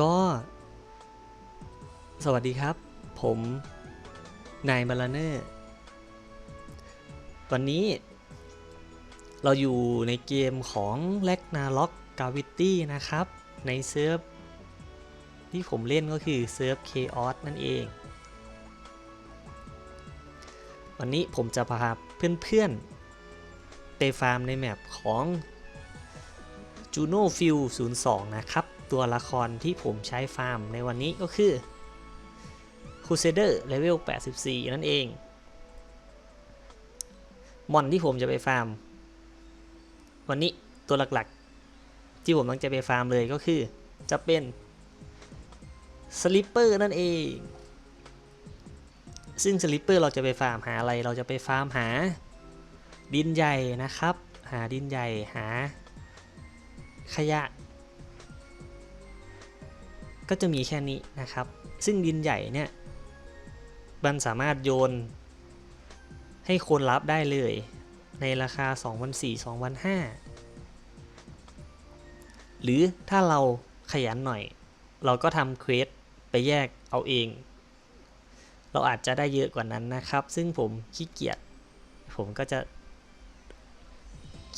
ก็ สวัสดีครับ ผมนายมาลาเนอร์วันนี้ เราอยู่ในเกมของ l a g n a r o k Gravity นะครับ ในเซิร์ฟที่ผมเล่นก็คือเซิร์ฟ Chaos นั่นเอง วันนี้ผมจะพาเพื่อนๆไปฟาร์มในแมปของ Juno f i e l 02 นะครับ ตัวละครที่ผมใช้ฟาร์มในวันนี้ก็คือ Crusader Level 84 นั่นเอง มอนที่ผมจะไปฟาร์ม วันนี้ตัวหลักๆ ที่ผมต้องจะไปฟาร์มเลยก็คือจะเป็น Slipper นั่นเอง ซึ่ง Slipper เราจะไปฟาร์มหาอะไร เราจะไปฟาร์มหาดินใหญ่นะครับ หาดินใหญ่หาขยะ ก็จะมีแค่นี้นะครับ ซึ่งดินใหญ่เนี่ยมันสามารถโยน ให้คนรับได้เลย ในราคา 2,400 2,500 หรือถ้าเราขยันหน่อย เราก็ทำเควสไปแยกเอาเอง เราอาจจะได้เยอะกว่านั้นนะครับ ซึ่งผมขี้เกียจผมก็จะ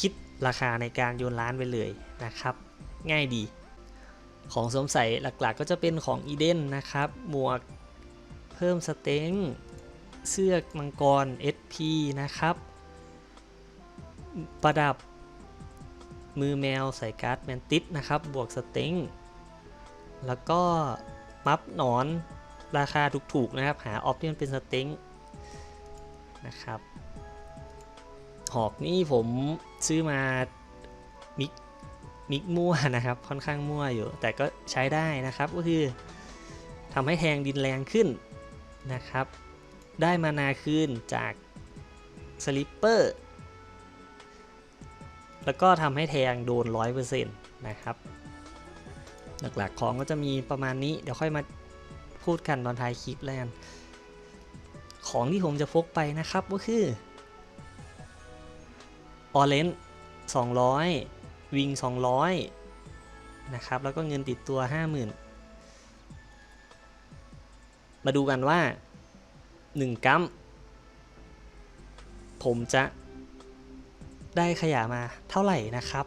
คิดราคาในการโยนร้านไปเลยนะครับ ง่ายดี ของสวมใส่หลักๆก็จะเป็นของอีเดนนะครับ หมวกเพิ่มสเต็งเสื้อมังกร SP นะครับ ประดับมือแมวใส่การ์ดแมนติสนะครับ บวกสเต็งแล้วก็มัฟหนอนราคาถูกๆนะครับ หาออฟที่มันเป็นสเต็งนะครับ หอกนี่ผมซื้อมามิก มิกมั่วนะครับ ค่อนข้างมั่วอยู่ แต่ก็ใช้ได้นะครับ ก็คือทำให้แทงดินแรงขึ้นนะครับ ได้มานาคืนจากสลิปเปอร์แล้วก็ทำให้แทงโดน 100%นะครับ หลักๆของก็จะมีประมาณนี้ เดี๋ยวค่อยมาพูดกันตอนท้ายคลิปแล้วกัน ของที่ผมจะพกไปนะครับก็คือออเรน200 วิง 200 นะครับ แล้วก็เงินติดตัว 50,000 มาดูกันว่า 1 กัมผมจะได้ขยะมาเท่าไหร่นะครับ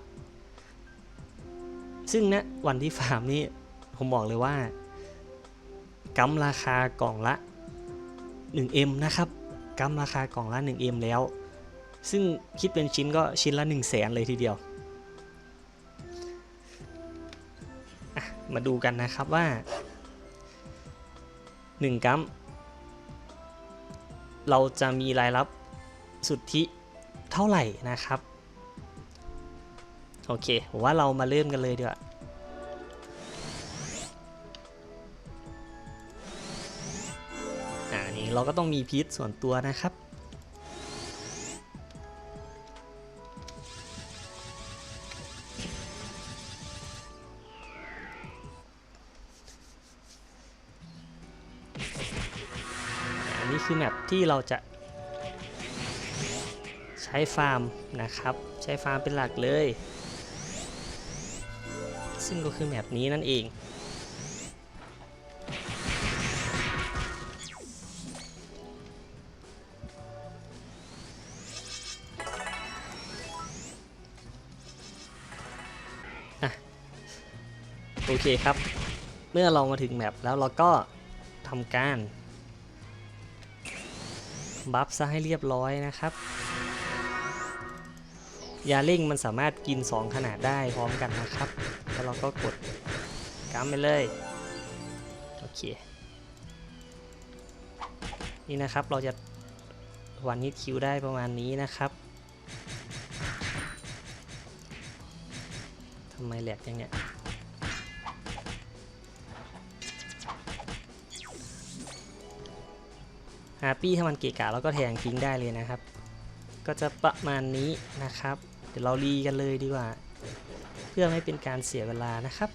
ซึ่งนะวันที่ฟาร์มนี้ผมบอกเลยว่ากัมราคากล่องละ 1M นะครับกัมราคากล่องละ 1M แล้ว ซึ่งคิดเป็นชิ้นก็ชิ้นละ 1 0 0 0 0แสนเลยทีเดียว มาดูกันนะครับว่า 1 กัมเราจะมีรายรับสุทธิเท่าไหร่นะครับ โอเคผมว่าเรามาเริ่มกันเลยดีกว่าอ่านี่เราก็ต้องมีพีทส่วนตัวนะครับ ที่เราจะ ใช้ฟาร์มนะครับ ใช้ฟาร์มเป็นหลักเลย ซึ่งก็คือแมปนี้นั่นเองโอเคครับ เมื่อเรามาถึงแมปแล้วเราก็ทำการ บัฟซะให้เรียบร้อยนะครับยาเร่งมันสามารถกิน 2 ขนาดได้พร้อมกันนะครับ แล้วเราก็กดกำไปเลย โอเค นี่นะครับเราจะวันฮิตคิวได้ประมาณนี้นะครับทำไมแหลกอย่างเนี้ย ฮาปี้ถ้ามันเกะกะเราก็แทงทิ้งได้เลยนะครับ ก็จะประมาณนี้นะครับ เดี๋ยวเรารีกันเลยดีกว่า เพื่อไม่เป็นการเสียเวลานะครับ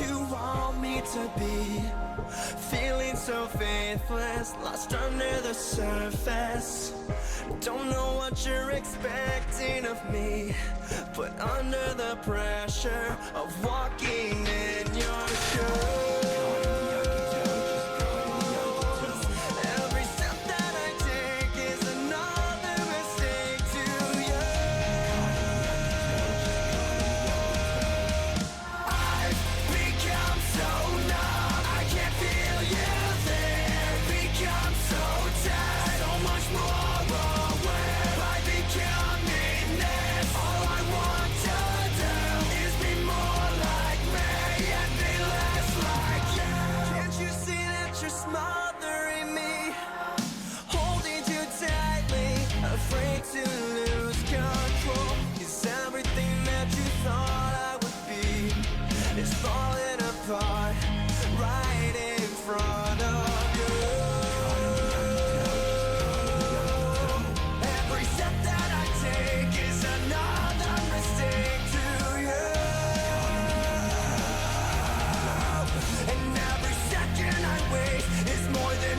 you want me to be. Feeling so faithless, lost under the surface. Don't know what you're expecting of me But under the pressure of walking in your shoes.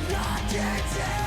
Not guilty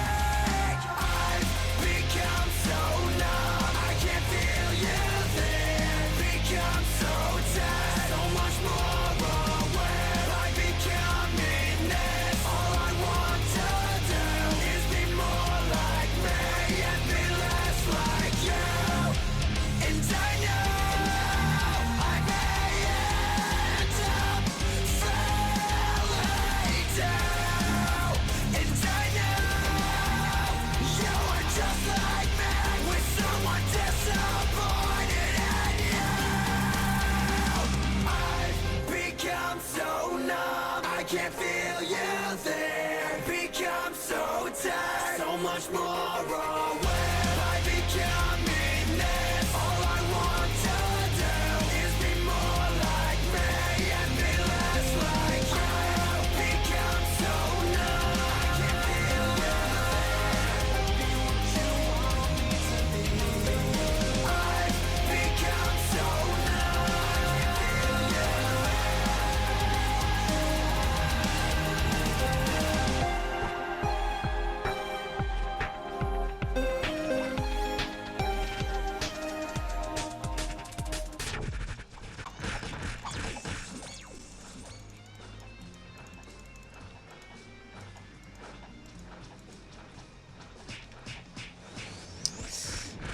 much more aware.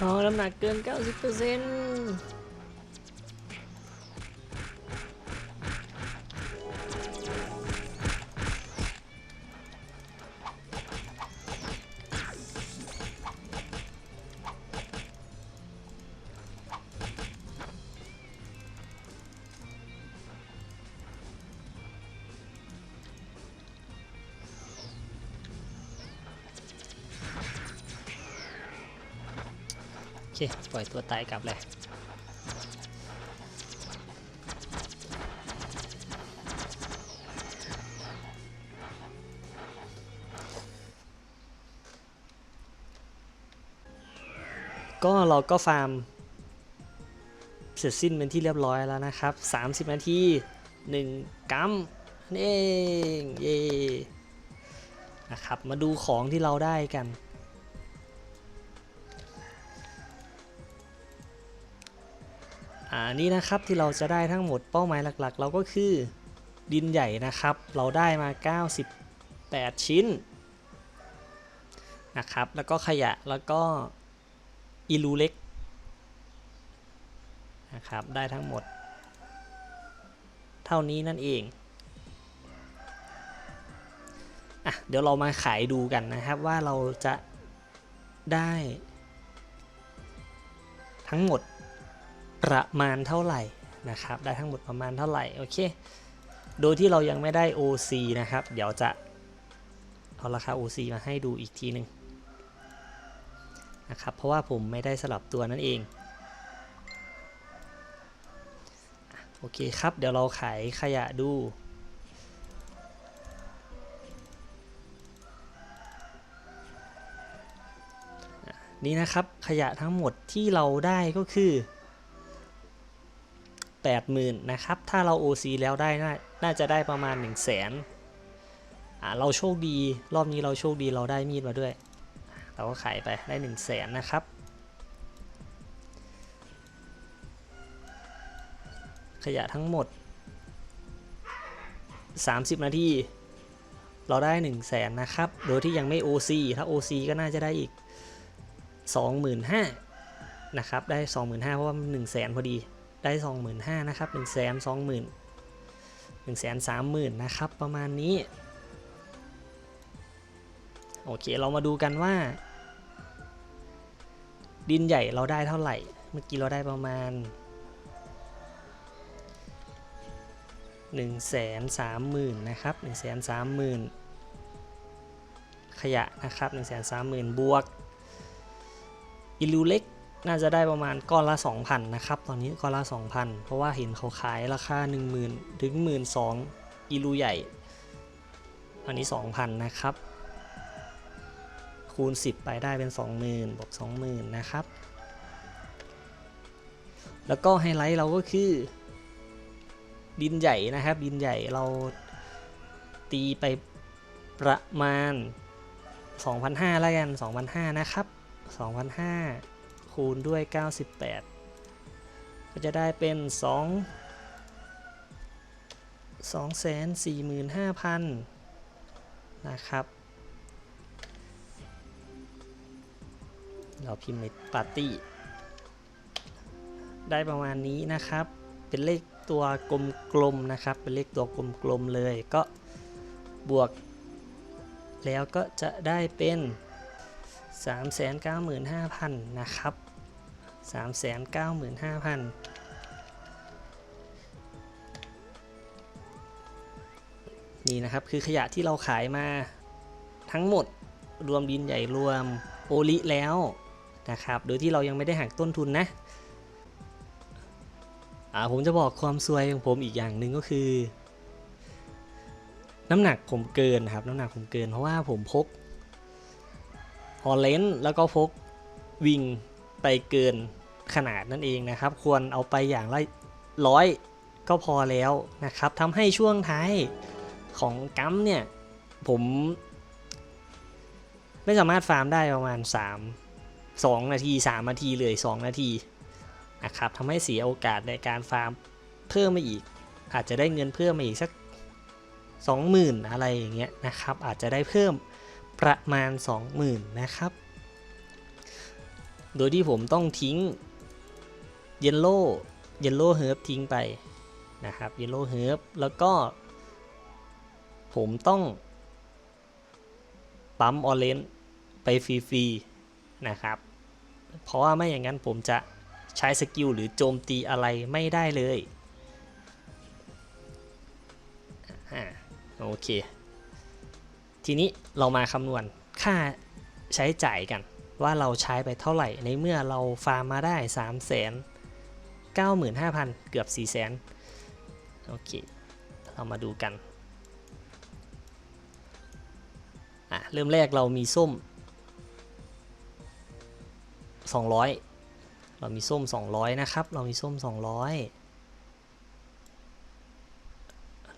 อ๋อน้ำหนัก เคปล่อยตัวตายกลับเลยก็เราก็ฟาร์ม เสร็จสิ้นเป็นที่เรียบร้อยแล้วนะครับ 30 นาที 1กัมนั่เย่นะครับ มาดูของที่เราได้กัน อ่านี่นะครับที่เราจะได้ทั้งหมดเป้าหมายหลักๆ เราก็คือดินใหญ่นะครับ เราได้มา 98 ชิ้นนะครับแล้วก็ขยะแล้วก็อีลูเล็กนะครับได้ทั้งหมด เท่านี้นั่นเองอะเดี๋ยวเรามาขายดูกันนะครับว่าเราจะได้ทั้งหมด ประมาณเท่าไหร่นะครับ ได้ทั้งหมดประมาณเท่าไหร่ โอเค โดยที่เรายังไม่ได้ OC นะครับ เดี๋ยวจะเอาราคา OC มาให้ดูอีกทีหนึ่งนะครับ เพราะว่าผมไม่ได้สลับตัวนั่นเอง โอเคครับ เดี๋ยวเราขายขยะดูนี่นะครับขยะทั้งหมดที่เราได้ก็คือ 80,000นะครับ ถ้าเรา OC แล้วได้นาน่าจะได้ประมาณ 1 0 0 0 0แสนเราโชคดีรอบนี้เราโชคดีเราได้มีดมาด้วย เราก็ขายไปได้1นึ่งแสนนะครับ ขยะทั้งหมด 30 นาทีเราได้ 1 0 0 0 0แสนนะครับ โดยที่ยังไม่ OC ถ้า OC ก็น่าจะได้อีก 25,000นะครับ ได้ 25,000เพราะว่ามัน1 0 0 0 0แสนพอดี ได้25,000นะครับ1 0 0 0 0 0 20,000 1 3 0 0 0 0นะครับประมาณนี้ โอเคเรามาดูกันว่า ดินใหญ่เราได้เท่าไหร่ เมื่อกี้เราได้ประมาณ1 3 0 0 0 0นะครับ1 3 0 0 0 0 ขยะนะครับ 1 3 0 0 0 0 บวก อิลูเล็ก น่าจะได้ประมาณก้อนละ 2,000 นะครับ ตอนนี้ก้อนละ 2,000 เพราะว่าเห็นเขาขายราคา 10,000 ถึง 12,000อิลูใหญ่ อันนี้ 2,000 นะครับ คูณ 10 ไปได้เป็น 20,000บวก20,000 นะครับ แล้วก็ไฮไลท์เราก็คือดินใหญ่นะครับ ดินใหญ่เราตีไปประมาณ 2,500แล้วกัน2,500 นะครับ2,500 คูณด้วย 98 ก็จะได้เป็น 2 245,000 นะครับ เราพิมพ์ในปาร์ตี้ ได้ประมาณนี้นะครับ เป็นเลขตัวกลมๆนะครับ เป็นเลขตัวกลมๆเลยก็บวก แล้วก็จะได้เป็น 395,000 นะครับ 395,000นี่นะครับ คือขยะที่เราขายมาทั้งหมดรวมดินใหญ่รวมโอลิแล้วนะครับ โดยที่เรายังไม่ได้หักต้นทุนนะอ่าผมจะบอกความซวยของผมอีกอย่างหนึ่งก็คือ น้ำหนักผมเกินครับ น้ำหนักผมเกินเพราะว่าผมพกฮอลเลนแล้วก็พกวิง ไปเกินขนาดนั่นเองนะครับ ควรเอาไปอย่างละร้อยก็พอแล้วนะครับทำให้ช่วงท้ายของกัมเนี่ย ผม ไม่สามารถฟาร์มได้ประมาณ 3 2 นาที 3 นาทีเลย 2 นาทีนะครับทำให้เสียโอกาสในการฟาร์มเพิ่มมาอีก อาจจะได้เงินเพิ่มมาอีกสัก 20,000 อะไรอย่างเงี้ยนะครับ อาจจะได้เพิ่มประมาณ 20,000 นะครับ โดยที่ผมต้องทิ้งเยลโล่เยลโล่เฮิร์บทิ้งไปนะครับเยลโล่เฮิร์บแล้วก็ ผมต้อง ปั๊มออเรนไปฟรีๆนะครับ เพราะว่าไม่อย่างนั้นผมจะใช้สกิลหรือโจมตีอะไรไม่ได้เลยโอเค ทีนี้เรามาคำนวณค่าใช้จ่ายกัน ว่าเราใช้ไปเท่าไหร่ ในเมื่อเราฟาร์มมาได้3 9 5 0 0 0 เกือบ 4 0 0 0 0โอเค เรามาดูกันอะเริ่มแรกเรามีส้ม 200 เรามีส้ม 200 นะครับ เรามีส้ม 200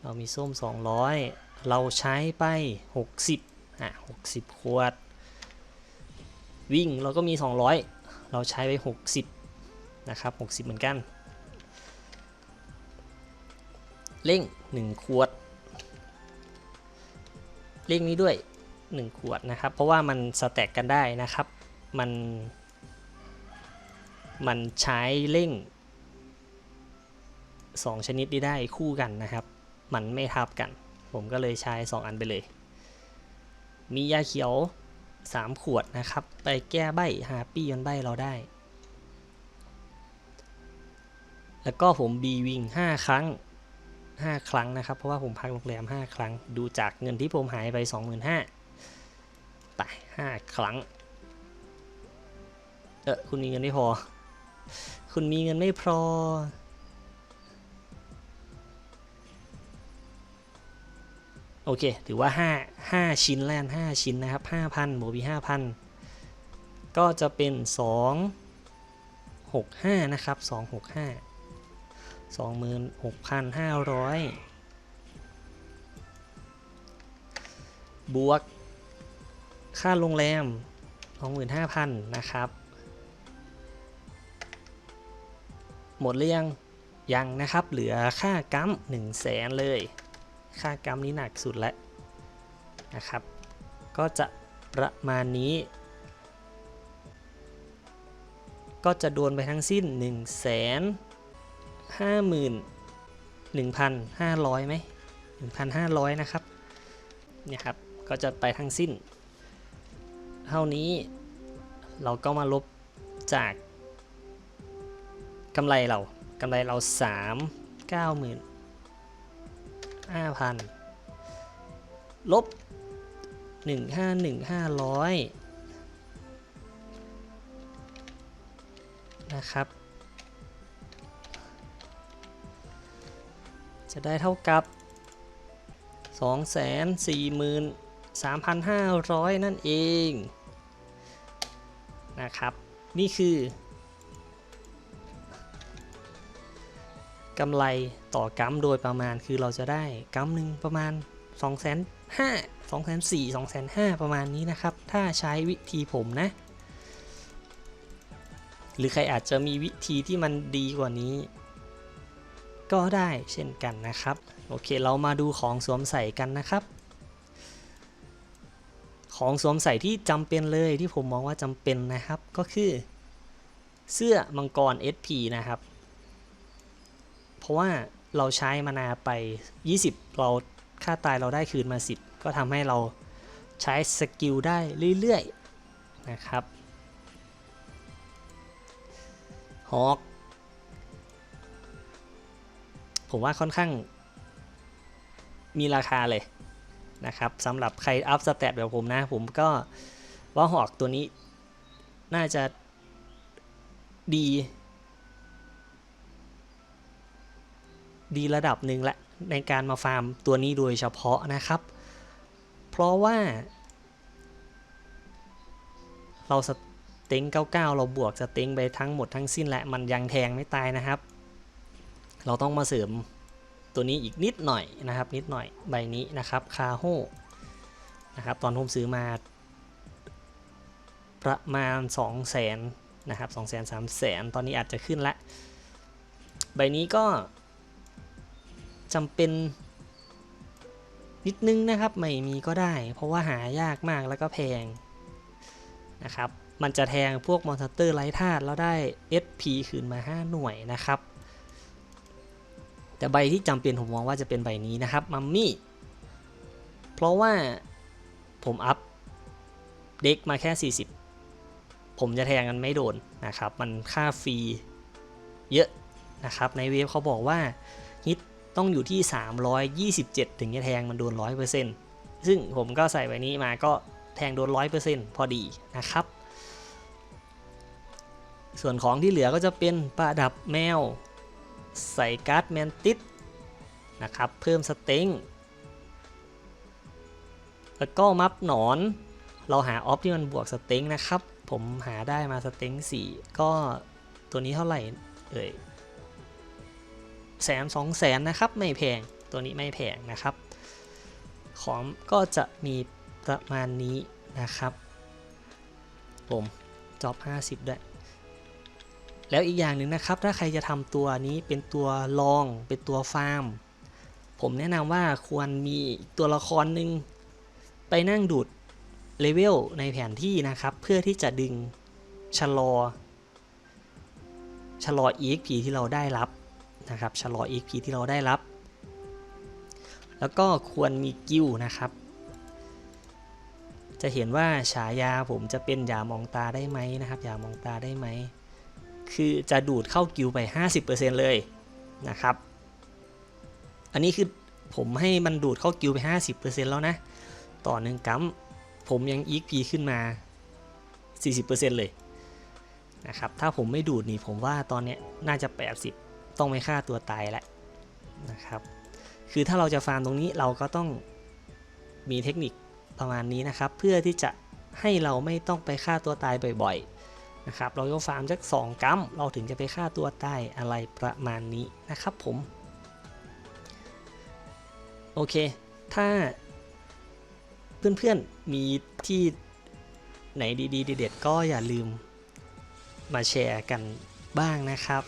เรามีส้ม 200 เราใช้ไป 60อะ60 ขวด วิ่งเราก็มี 200 เราใช้ไป 60 นะครับ 60 เหมือนกัน เร่ง 1 ขวด เร่งนี้ด้วย 1 ขวดนะครับ เพราะว่ามันสแต็กกันได้นะครับ มัน มันใช้เร่ง 2 ชนิดนี้ได้คู่กันนะครับ มันไม่ทับกัน ผมก็เลยใช้ 2 อันไปเลย มียาเขียว 3 ขวดนะครับ ไปแก้ใบหาปี้ยนใบเราได้ แล้วก็ผมบีวิง5 ครั้ง 5 ครั้งนะครับ เพราะว่าผมพักโรงแรม 5 ครั้ง ดูจากเงินที่ผมหายไป 25,000ไป 5 ครั้ง เออคุณมีเงินไม่พอ คุณมีเงินไม่พอ โอเค ถือว่า 5 5 ชิ้นแลน5ชิ้นนะครับ5,000บวกบี5,000ก็จะเป็น 2 65 นะครับ 265 26,500 บวก ค่าโรงแรม 25,000 นะครับ หมดหรือยังยังนะครับ เหลือค่ากัม1 0 0 0 0แสนเลย ค่ากรัมนี้หนักสุดแล้วนะครับ ก็จะประมาณนี้ ก็จะโดนไปทั้งสิ้น 1 5 0 0 0 1,500ไหม1,500 นะครับเนี่ยครับ ก็จะไปทั้งสิ้น เท่านี้เราก็มาลบจากกำไรเรากำไรเรา 3 9 0 0 0 5,000ลบ151,500นะครับ จะได้เท่ากับ 243,500 นั่นเองนะครับ นี่คือ กำไรต่อกัมโดยประมาณคือเราจะได้กัมหนึ่งประมาณ 2 5 0 0 0 2 4 0 0 0 2 5 0 0ประมาณนี้นะครับ ถ้าใช้วิธีผมนะ หรือใครอาจจะมีวิธีที่มันดีกว่านี้ ก็ได้เช่นกันนะครับ โอเคเรามาดูของสวมใส่กันนะครับ ของสวมใส่ที่จำเป็นเลยที่ผมมองว่าจำเป็นนะครับก็คือ เสื้อมังกร SP นะครับ ราะว่าเราใช้มานาไป 20 เราค่าตายเราได้คืนมา 10 ก็ทำให้เราใช้สกิลได้เรื่อยๆนะครับฮอกผมว่าค่อนข้างมีราคาเลยนะครับสำหรับใครอัพสเตตแบบผมนะ ผมก็ว่าหอกตัวนี้น่าจะดี ดีระดับหนึ่งละในการมาฟาร์มตัวนี้โดยเฉพาะนะครับ เพราะว่า เราสเต็ง99 เราบวกสเต็งไปทั้งหมดทั้งสิ้นแหละมันยังแทงไม่ตายนะครับ เราต้องมาเสริมตัวนี้อีกนิดหน่อยนะครับ นิดหน่อยใบนี้นะครับคาโฮนะครับตอนผมซื้อมาประมาณ 2 0 0แสนนะครับ2 0 0 0 0 3 0 0 0ตอนนี้อาจจะขึ้นละ ใบนี้ก็ จำเป็นนิดนึงนะครับไม่มีก็ได้ เพราะว่าหายากมากแล้วก็แพงนะครับมันจะแทงพวกมอนสเตอร์ไร้ธาตุแล้วได้ SP คืนมา 5 หน่วยนะครับ แต่ใบที่จำเป็นผมมองว่าจะเป็นใบนี้นะครับมัมมี่เพราะว่าผมอัพเด็กมาแค่ 40 ผมจะแทงกันไม่โดนนะครับ มันค่าฟรีเยอะนะครับ ในเวฟเขาบอกว่า ต้องอยู่ที่ 327 ถึงจะแทงมันโดน 100%ซึ่งผมก็ใส่ใบนี้มาก็แทงโดน 100%พอดีนะครับ ส่วนของที่เหลือก็จะเป็นประดับแมว ใส่การ์ดแมนติสนะครับ เพิ่มสเต็งแล้วก็มัฟหนอน เราหาออฟที่มันบวกสเต็งนะครับ ผมหาได้มาสเต็ง4ก็ตัวนี้เท่าไหร่เอ่ย แสนสองแสนนะครับไม่แพงตัวนี้ไม่แพงนะครับ ของก็จะมีประมาณนี้นะครับผมจอบ 50 ด้วย แล้วอีกอย่างหนึ่งนะครับ ถ้าใครจะทำตัวนี้เป็นตัวลอง เป็นตัวฟาร์ม ผมแนะนำว่าควรมีตัวละครหนึ่งไปนั่งดูดเลเวลในแผนที่นะครับ เพื่อที่จะดึงชะลอ ชะลอ EXP ที่เราได้รับ นะครับชะลอ EXP ที่เราได้รับ แล้วก็ควรมีกิลนะครับ จะเห็นว่าฉายาผมจะเป็นยามองตาได้ไหมนะครับยามองตาได้ไหม คือจะดูดเข้ากิลไป 50%เลยนะครับ อันนี้คือผมให้มันดูดเข้ากิลไป 50%แล้วนะ ต่อหนึ่งกัมผมยัง EXP ขึ้นมา 40%เลยนะครับ ถ้าผมไม่ดูดนี่ผมว่าตอนเนี้ยน่าจะ 80 ต้องไม่ฆ่าตัวตายแล้วนะครับ คือถ้าเราจะฟาร์มตรงนี้เราก็ต้องมีเทคนิคประมาณนี้นะครับ เพื่อที่จะให้เราไม่ต้องไปฆ่าตัวตายบ่อยๆนะครับเราก็ฟาร์มสัก2กัมเราถึงจะไปฆ่าตัวตายอะไรประมาณนี้นะครับผมโอเค ถ้าเพื่อนๆมีที่ไหนดีๆเด็ดๆก็อย่าลืมมาแชร์กันบ้างนะครับ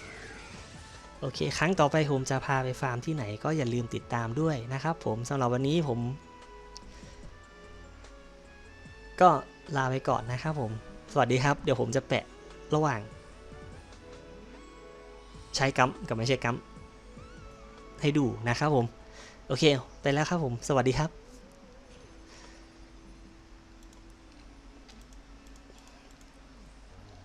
โอเค ครั้งต่อไปผมจะพาไปฟาร์มที่ไหนก็อย่าลืมติดตามด้วยนะครับผมสำหรับวันนี้ผม ก็ลาไปก่อนนะครับผม สวัสดีครับ เดี๋ยวผมจะแปะระหว่าง ใช้กัมกับไม่ใช่กัมให้ดูนะครับผม โอเค ไปแล้วครับผม สวัสดีครับ